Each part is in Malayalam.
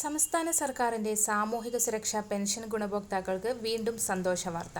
സംസ്ഥാന സർക്കാരിന്റെ സാമൂഹിക സുരക്ഷാ പെൻഷൻ ഗുണഭോക്താക്കൾക്ക് വീണ്ടും സന്തോഷ വാർത്ത.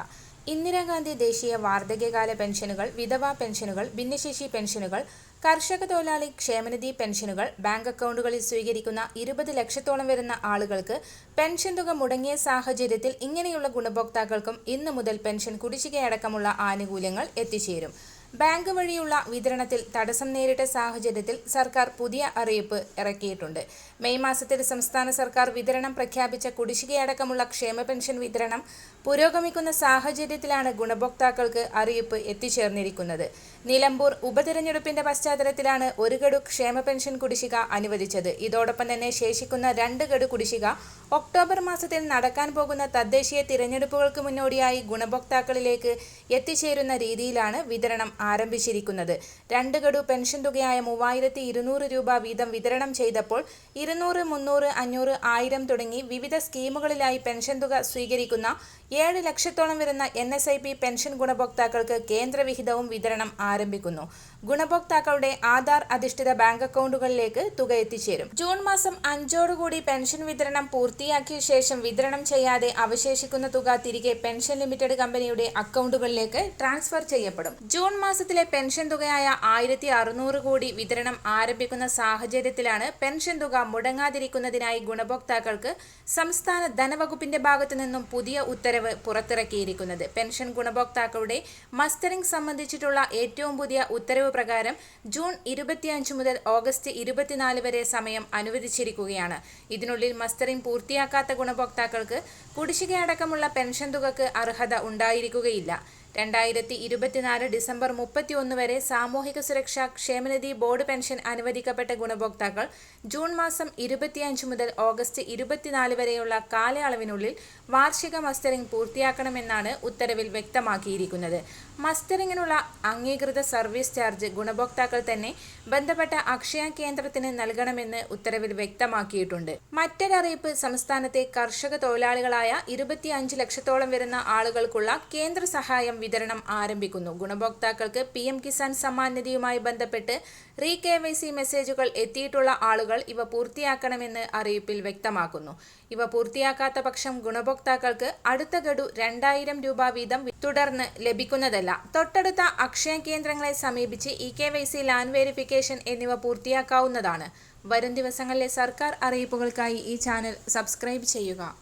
ഇന്ദിരാഗാന്ധി ദേശീയ വാർദ്ധക്യകാല പെൻഷനുകൾ വിധവാ പെൻഷനുകൾ ഭിന്നശേഷി പെൻഷനുകൾ കർഷക തൊഴിലാളി ക്ഷേമനിധി പെൻഷനുകൾ ബാങ്ക് അക്കൗണ്ടുകളിൽ സ്വീകരിക്കുന്ന ഇരുപത് ലക്ഷത്തോളം വരുന്ന ആളുകൾക്ക് പെൻഷൻ തുക മുടങ്ങിയ സാഹചര്യത്തിൽ ഇങ്ങനെയുള്ള ഗുണഭോക്താക്കൾക്കും ഇന്നു മുതൽ പെൻഷൻ കുടിശ്ശികയടക്കമുള്ള ആനുകൂല്യങ്ങൾ എത്തിച്ചേരും. ബാങ്ക് വഴിയുള്ള വിതരണത്തിൽ തടസ്സം നേരിട്ട സാഹചര്യത്തിൽ സർക്കാർ പുതിയ അറിയിപ്പ് ഇറക്കിയിട്ടുണ്ട്. മെയ് മാസത്തിൽ സംസ്ഥാന സർക്കാർ വിതരണം പ്രഖ്യാപിച്ച കുടിശ്ശികയടക്കമുള്ള ക്ഷേമ പെൻഷൻ വിതരണം പുരോഗമിക്കുന്ന സാഹചര്യത്തിലാണ് ഗുണഭോക്താക്കൾക്ക് അറിയിപ്പ് എത്തിച്ചേർന്നിരിക്കുന്നത്. നിലമ്പൂർ ഉപതെരഞ്ഞെടുപ്പിന്റെ പശ്ചാത്തലത്തിലാണ് ഒരു ഗഡു ക്ഷേമ പെൻഷൻ കുടിശ്ശിക അനുവദിച്ചത്. ഇതോടൊപ്പം തന്നെ ശേഷിക്കുന്ന രണ്ട് ഗഡു കുടിശ്ശിക ഒക്ടോബർ മാസത്തിൽ നടക്കാൻ പോകുന്ന തദ്ദേശീയ തിരഞ്ഞെടുപ്പുകൾക്ക് മുന്നോടിയായി ഗുണഭോക്താക്കളിലേക്ക് എത്തിച്ചേരുന്ന രീതിയിലാണ് വിതരണം ആരംഭിച്ചിരിക്കുന്നത്. രണ്ട് ഗഡു പെൻഷൻ തുകയായ മൂവായിരത്തി ഇരുന്നൂറ് രൂപ വീതം വിതരണം ചെയ്തപ്പോൾ ഇരുന്നൂറ് മുന്നൂറ് അഞ്ഞൂറ് ആയിരം തുടങ്ങി വിവിധ സ്കീമുകളിലായി പെൻഷൻ തുക സ്വീകരിക്കുന്ന ഏഴ് ലക്ഷത്തോളം വരുന്ന N S I P pension ഗുണഭോക്താക്കൾക്ക് കേന്ദ്രവിഹിതവും വിതരണം ആരംഭിക്കുന്നു. ഗുണഭോക്താക്കളുടെ ആധാർ അധിഷ്ഠിത ബാങ്ക് അക്കൗണ്ടുകളിലേക്ക് തുക എത്തിച്ചേരും. ജൂൺ മാസം അഞ്ചോടുകൂടി പെൻഷൻ വിതരണം പൂർത്തിയാക്കിയ ശേഷം വിതരണം ചെയ്യാതെ അവശേഷിക്കുന്ന തുക തിരികെ പെൻഷൻ ലിമിറ്റഡ് കമ്പനിയുടെ അക്കൗണ്ടുകളിലേക്ക് ട്രാൻസ്ഫർ ചെയ്യപ്പെടും. ജൂൺ മാസത്തിലെ പെൻഷൻ തുകയായ ആയിരത്തി അറുന്നൂറ് കോടി വിതരണം ആരംഭിക്കുന്ന സാഹചര്യത്തിലാണ് പെൻഷൻ തുക മുടങ്ങാതിരിക്കുന്നതിനായി ഗുണഭോക്താക്കൾക്ക് സംസ്ഥാന ധനവകുപ്പിന്റെ ഭാഗത്തു നിന്നും പുതിയ ഉത്തരവ് പുറത്തിറക്കിയിരിക്കുന്നത്. പെൻഷൻ ഗുണഭോക്താക്കളുടെ മസ്റ്ററിംഗ് സംബന്ധിച്ചിട്ടുള്ള ഏറ്റവും പുതിയ ഉത്തരവ് പ്രകാരം ജൂൺ ഇരുപത്തിയഞ്ച് മുതൽ ഓഗസ്റ്റ് ഇരുപത്തിനാല് വരെ സമയം അനുവദിച്ചിരിക്കുകയാണ്. ഇതിനുള്ളിൽ മസ്റ്ററിംഗ് പൂർത്തിയാക്കാത്ത ഗുണഭോക്താക്കൾക്ക് കുടിശ്ശികയടക്കമുള്ള പെൻഷൻ തുകക്ക് അർഹത ഉണ്ടായിരിക്കുകയില്ല. രണ്ടായിരത്തി ഇരുപത്തിനാല് ഡിസംബർ മുപ്പത്തിയൊന്ന് വരെ സാമൂഹിക സുരക്ഷാ ക്ഷേമനിധി ബോർഡ് പെൻഷൻ അനുവദിക്കപ്പെട്ട ഗുണഭോക്താക്കൾ ജൂൺ മാസം ഇരുപത്തിയഞ്ച് മുതൽ ഓഗസ്റ്റ് ഇരുപത്തിനാല് വരെയുള്ള കാലയളവിനുള്ളിൽ വാർഷിക മസ്റ്ററിംഗ് പൂർത്തിയാക്കണമെന്നാണ് ഉത്തരവിൽ വ്യക്തമാക്കിയിരിക്കുന്നത്. മസ്റ്ററിംഗിനുള്ള അംഗീകൃത സർവീസ് ചാർജ് ഗുണഭോക്താക്കൾ തന്നെ ബന്ധപ്പെട്ട അക്ഷയ കേന്ദ്രത്തിന് നൽകണമെന്ന് ഉത്തരവിൽ വ്യക്തമാക്കിയിട്ടുണ്ട്. മറ്റൊരറിയിപ്പ് സംസ്ഥാനത്തെ കർഷക തൊഴിലാളികളായ ഇരുപത്തിയഞ്ച് ലക്ഷത്തോളം വരുന്ന ആളുകൾക്കുള്ള കേന്ദ്ര സഹായം വിതരണം ആരംഭിക്കുന്നു. ഗുണഭോക്താക്കൾക്ക് പി എം കിസാൻ സമ്മാൻ നിധിയുമായി ബന്ധപ്പെട്ട് റീ കെ വൈ സി മെസ്സേജുകൾ എത്തിയിട്ടുള്ള ആളുകൾ ഇവ പൂർത്തിയാക്കണമെന്ന് അറിയിപ്പിൽ വ്യക്തമാക്കുന്നു. ഇവ പൂർത്തിയാക്കാത്ത പക്ഷം ഗുണഭോക്താക്കൾക്ക് അടുത്ത ഗഡു രണ്ടായിരം രൂപ വീതം തുടർന്ന് ലഭിക്കുന്നതല്ല. തൊട്ടടുത്ത അക്ഷയ കേന്ദ്രങ്ങളെ സമീപിച്ച് E K Y C land verification എന്നിവ പൂർത്തിയാക്കാവുന്നതാണ്. വരും ദിവസങ്ങളിലെ സർക്കാർ അറിയിപ്പുകൾക്കായി ഈ ചാനൽ സബ്സ്ക്രൈബ് ചെയ്യുക.